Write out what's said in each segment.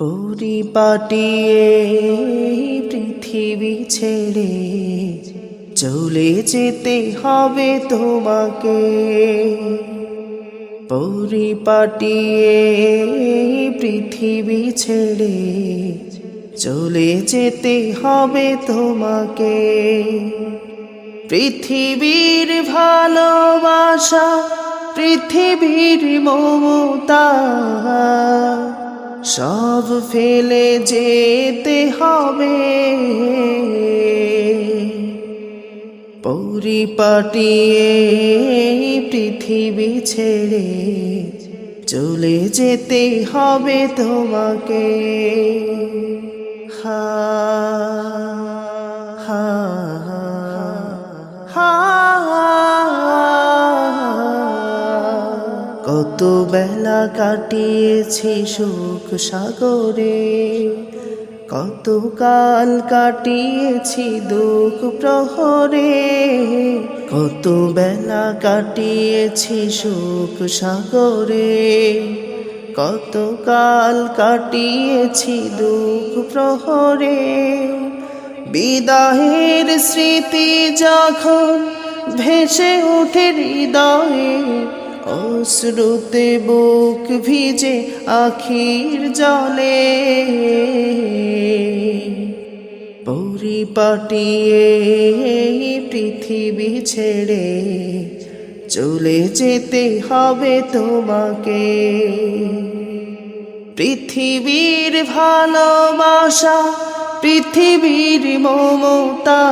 পরিপাটিয়ে পৃথিবী ছেড়ে চলে যেতে হবে তোমাকে। পরিপাটিয়ে পৃথিবী ছেড়ে চলে যেতে হবে তোমাকে। পৃথিবীর ভালোবাসা, পৃথিবীর মমতা সব ফেলে যেতে হবে। পরিপাটিয়ে পৃথিবী ছেড়ে চলে যেতে হবে তোমাকে। হা হা কত বেলা কাটিয়েছি সুখ সাগরে? কত কাল কাটিয়েছি দুঃখ প্রহরে? কত বেলা কাটিয়েছি সুখ সাগরে? কত কাল কাটিয়েছি দুঃখ প্রহরে? বিদাহের স্মৃতি যখন ভেসে ওঠে হৃদয়ে অশ্রুতে বুক ভিজে আখির জলে। পরিপাটিয়ে পৃথিবী ছেড়ে চলে যেতে হবে তোমাকে। পৃথিবীর ভালোবাসা, পৃথিবীর মমতা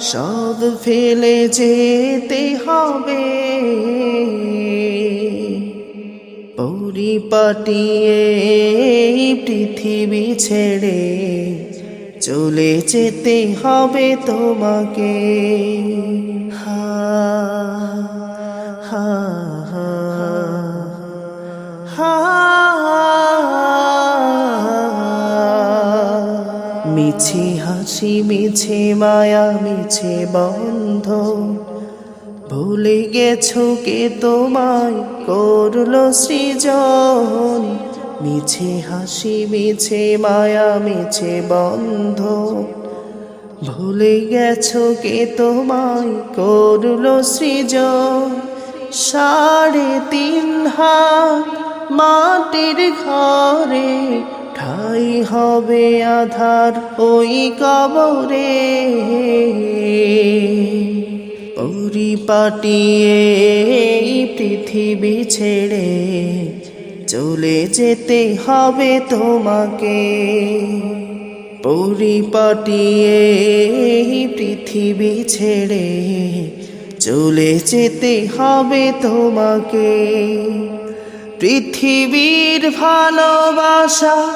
সব ফেলে যেতে হবে। পরিপাটিয়ে পৃথিবী ছেড়ে চলে যেতে হবে তোমাকে। মিছে হাসি, মিছে মায়া, মিছে বন্ধ। ভুলে গেছো কে তোমায়? করল সৃজন। মিছে হাসি, মিছে মায়া, মিছে বন্ধ। ভুলে গেছো কে তোমায়? করল সৃজন। সাড়ে তিন হাত মাটির ঘরে ঠাই হবে আধার ওই কবরে। পরিপাটিয়ে পৃথিবী ছেড়ে চলে যেতে হবে তোমাকে। পরিপাটিয়ে পৃথিবী ছেড়ে চলে যেতে হবে তোমাকে। পৃথিবীর ভালোবাসা,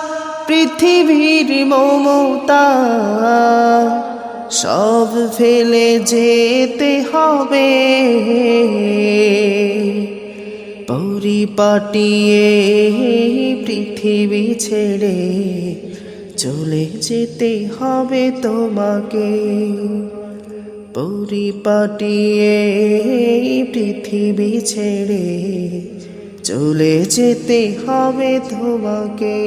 পৃথিবীর মমতা। সব ফেলে যেতে হবে। পরিপাটিয়ে পৃথিবী ছেড়ে চলে যেতে হবে তোমাকে। পরিপাটিয়ে পৃথিবী ছেড়ে চলে যেতে হবে তোমাকে।